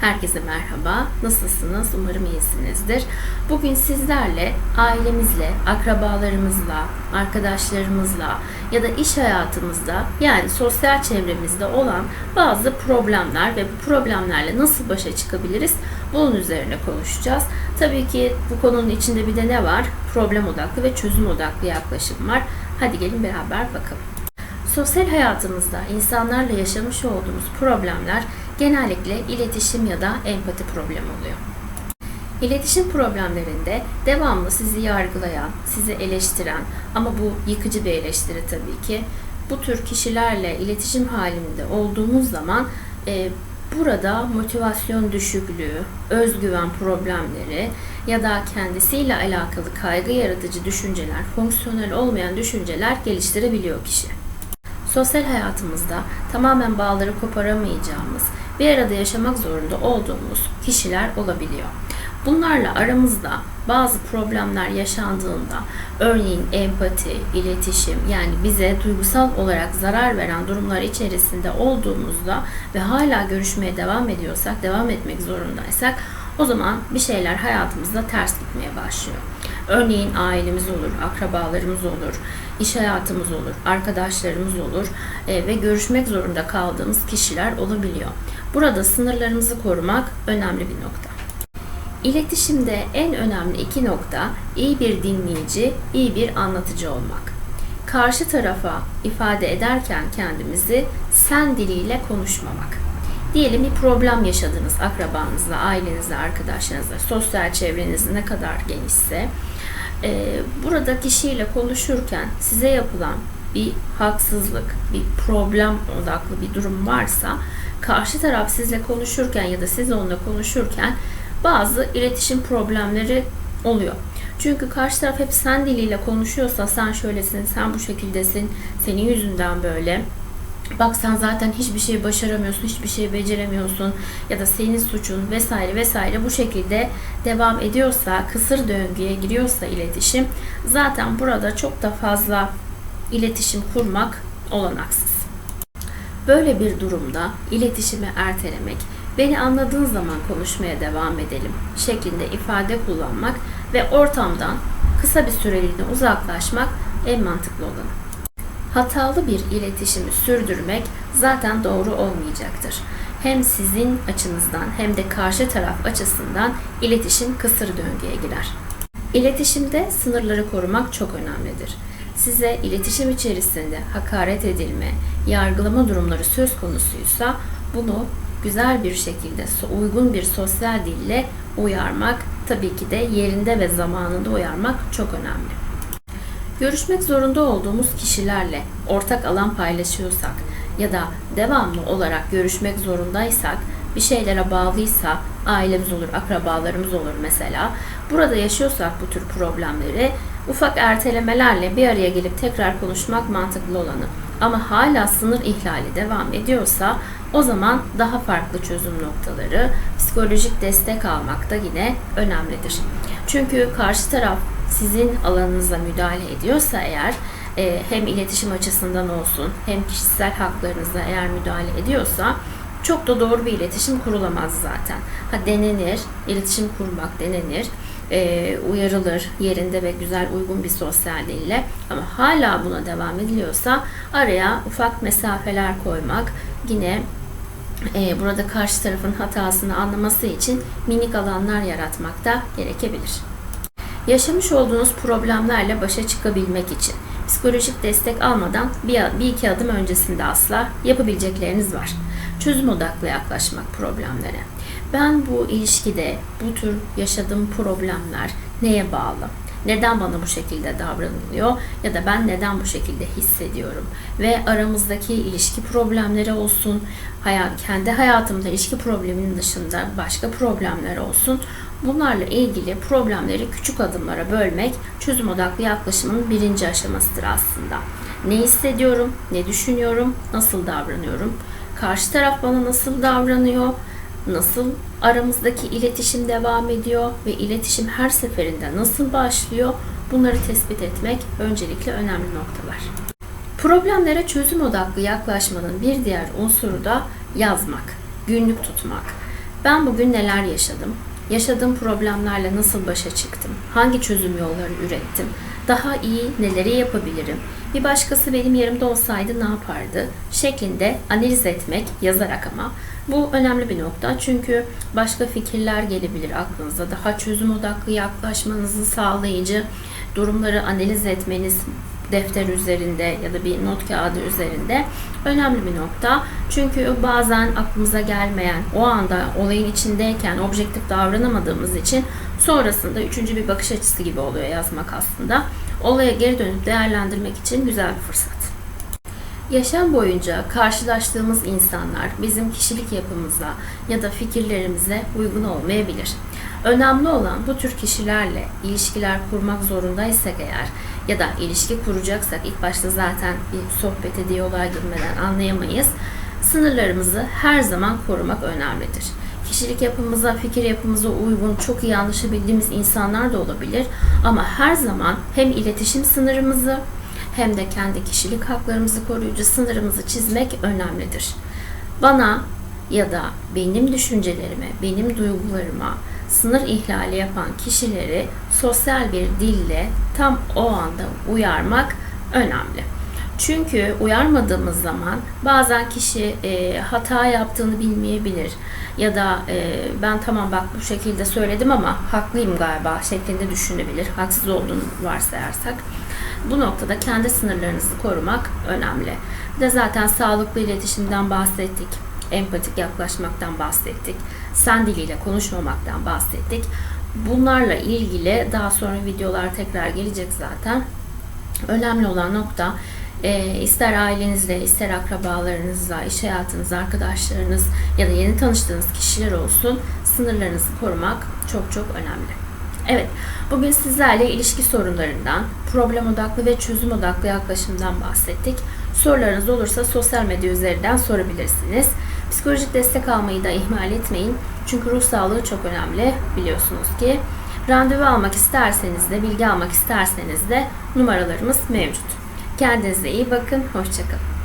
Herkese merhaba. Nasılsınız? Umarım iyisinizdir. Bugün sizlerle ailemizle, akrabalarımızla, arkadaşlarımızla ya da iş hayatımızda yani sosyal çevremizde olan bazı problemler ve bu problemlerle nasıl başa çıkabiliriz? Bunun üzerine konuşacağız. Tabii ki bu konunun içinde bir de ne var? Problem odaklı ve çözüm odaklı yaklaşım var. Hadi gelin beraber bakalım. Sosyal hayatımızda insanlarla yaşamış olduğumuz problemler genellikle iletişim ya da empati problemi oluyor. İletişim problemlerinde devamlı sizi yargılayan, sizi eleştiren ama bu yıkıcı bir eleştiri tabii ki. Bu tür kişilerle iletişim halinde olduğumuz zaman e, burada motivasyon düşüklüğü, özgüven problemleri ya da kendisiyle alakalı kaygı yaratıcı düşünceler, fonksiyonel olmayan düşünceler geliştirebiliyor kişi. Sosyal hayatımızda tamamen bağları koparamayacağımız, bir arada yaşamak zorunda olduğumuz kişiler olabiliyor. Bunlarla aramızda bazı problemler yaşandığında, örneğin empati, iletişim yani bize duygusal olarak zarar veren durumlar içerisinde olduğumuzda ve hala görüşmeye devam ediyorsak, devam etmek zorundaysak o zaman bir şeyler hayatımızda ters gitmeye başlıyor. Örneğin ailemiz olur, akrabalarımız olur, iş hayatımız olur, arkadaşlarımız olur e, ve görüşmek zorunda kaldığımız kişiler olabiliyor. Burada sınırlarımızı korumak önemli bir nokta. İletişimde en önemli iki nokta iyi bir dinleyici, iyi bir anlatıcı olmak. Karşı tarafa ifade ederken kendimizi sen diliyle konuşmamak. Diyelim bir problem yaşadınız akrabanızla, ailenizle, arkadaşlarınızla, sosyal çevreniz ne kadar genişse. E, Burada kişiyle konuşurken size yapılan bir haksızlık, bir problem odaklı bir durum varsa karşı taraf sizle konuşurken ya da siz onunla konuşurken bazı iletişim problemleri oluyor. Çünkü karşı taraf hep sen diliyle konuşuyorsa sen şöylesin, sen bu şekildesin, senin yüzünden böyle. Bak sen zaten hiçbir şey başaramıyorsun, hiçbir şey beceremiyorsun ya da senin suçun vesaire vesaire bu şekilde devam ediyorsa, kısır döngüye giriyorsa iletişim zaten burada çok da fazla iletişim kurmak olanaksız. Böyle bir durumda iletişimi ertelemek, beni anladığın zaman konuşmaya devam edelim şeklinde ifade kullanmak ve ortamdan kısa bir süreliğine uzaklaşmak en mantıklı olanı. Hatalı bir iletişimi sürdürmek zaten doğru olmayacaktır. Hem sizin açınızdan hem de karşı taraf açısından iletişim kısır döngüye girer. İletişimde sınırları korumak çok önemlidir. Size iletişim içerisinde hakaret edilme, yargılama durumları söz konusuysa bunu güzel bir şekilde uygun bir sosyal dille uyarmak tabii ki de yerinde ve zamanında uyarmak çok önemli. Görüşmek zorunda olduğumuz kişilerle ortak alan paylaşıyorsak ya da devamlı olarak görüşmek zorundaysak, bir şeylere bağlıysa ailemiz olur, akrabalarımız olur mesela. Burada yaşıyorsak bu tür problemleri ufak ertelemelerle bir araya gelip tekrar konuşmak mantıklı olanı. Ama hala sınır ihlali devam ediyorsa o zaman daha farklı çözüm noktaları, psikolojik destek almak da yine önemlidir. Çünkü karşı taraf sizin alanınıza müdahale ediyorsa eğer e, hem iletişim açısından olsun hem kişisel haklarınıza eğer müdahale ediyorsa çok da doğru bir iletişim kurulamaz zaten. Ha denenir, iletişim kurmak denenir, e, uyarılır yerinde ve güzel uygun bir sosyal dille ama hala buna devam ediliyorsa araya ufak mesafeler koymak yine e, burada karşı tarafın hatasını anlaması için minik alanlar yaratmak da gerekebilir. Yaşamış olduğunuz problemlerle başa çıkabilmek için psikolojik destek almadan bir, bir iki adım öncesinde asla yapabilecekleriniz var. Çözüm odaklı yaklaşmak problemlere. Ben bu ilişkide bu tür yaşadığım problemler neye bağlı? Neden bana bu şekilde davranılıyor ya da ben neden bu şekilde hissediyorum ve aramızdaki ilişki problemleri olsun, hayat, kendi hayatımda ilişki probleminin dışında başka problemler olsun. Bunlarla ilgili problemleri küçük adımlara bölmek çözüm odaklı yaklaşımın birinci aşamasıdır aslında. Ne hissediyorum, ne düşünüyorum, nasıl davranıyorum, karşı taraf bana nasıl davranıyor, nasıl aramızdaki iletişim devam ediyor ve iletişim her seferinde nasıl başlıyor bunları tespit etmek öncelikle önemli noktalar. Problemlere çözüm odaklı yaklaşmanın bir diğer unsuru da yazmak, günlük tutmak. Ben bugün neler yaşadım? Yaşadığım problemlerle nasıl başa çıktım? Hangi çözüm yolları ürettim? Daha iyi neleri yapabilirim? Bir başkası benim yerimde olsaydı ne yapardı? Şeklinde analiz etmek yazarak ama bu önemli bir nokta çünkü başka fikirler gelebilir aklınıza. Daha çözüm odaklı yaklaşmanızı sağlayıcı durumları analiz etmeniz defter üzerinde ya da bir not kağıdı üzerinde önemli bir nokta. Çünkü bazen aklımıza gelmeyen, o anda olayın içindeyken objektif davranamadığımız için sonrasında üçüncü bir bakış açısı gibi oluyor yazmak aslında. Olaya geri dönüp değerlendirmek için güzel bir fırsat. Yaşam boyunca karşılaştığımız insanlar bizim kişilik yapımıza ya da fikirlerimize uygun olmayabilir. Önemli olan bu tür kişilerle ilişkiler kurmak zorundaysak eğer ya da ilişki kuracaksak ilk başta zaten bir sohbete, diyaloğa girmeden anlayamayız. Sınırlarımızı her zaman korumak önemlidir. Kişilik yapımıza, fikir yapımıza uygun, çok iyi anlaşabildiğimiz insanlar da olabilir. Ama her zaman hem iletişim sınırımızı hem de kendi kişilik haklarımızı koruyucu sınırımızı çizmek önemlidir. Bana ya da benim düşüncelerime, benim duygularıma sınır ihlali yapan kişileri sosyal bir dille tam o anda uyarmak önemli. Çünkü uyarmadığımız zaman bazen kişi e, hata yaptığını bilmeyebilir ya da e, ben tamam bak bu şekilde söyledim ama haklıyım galiba şeklinde düşünebilir. Haksız olduğunu varsayarsak. Bu noktada kendi sınırlarınızı korumak önemli. Bir de zaten sağlıklı iletişimden bahsettik. Empatik yaklaşmaktan bahsettik. Sen diliyle konuşmamaktan bahsettik. Bunlarla ilgili daha sonra videolar tekrar gelecek zaten. Önemli olan nokta e, ister ailenizle, ister akrabalarınızla, iş hayatınız, arkadaşlarınız ya da yeni tanıştığınız kişiler olsun sınırlarınızı korumak çok çok önemli. Evet, bugün sizlerle ilişki sorunlarından, problem odaklı ve çözüm odaklı yaklaşımdan bahsettik. Sorularınız olursa sosyal medya üzerinden sorabilirsiniz. Psikolojik destek almayı da ihmal etmeyin. Çünkü ruh sağlığı çok önemli biliyorsunuz ki. Randevu almak isterseniz de, bilgi almak isterseniz de numaralarımız mevcut. Kendinize iyi bakın, hoşçakalın.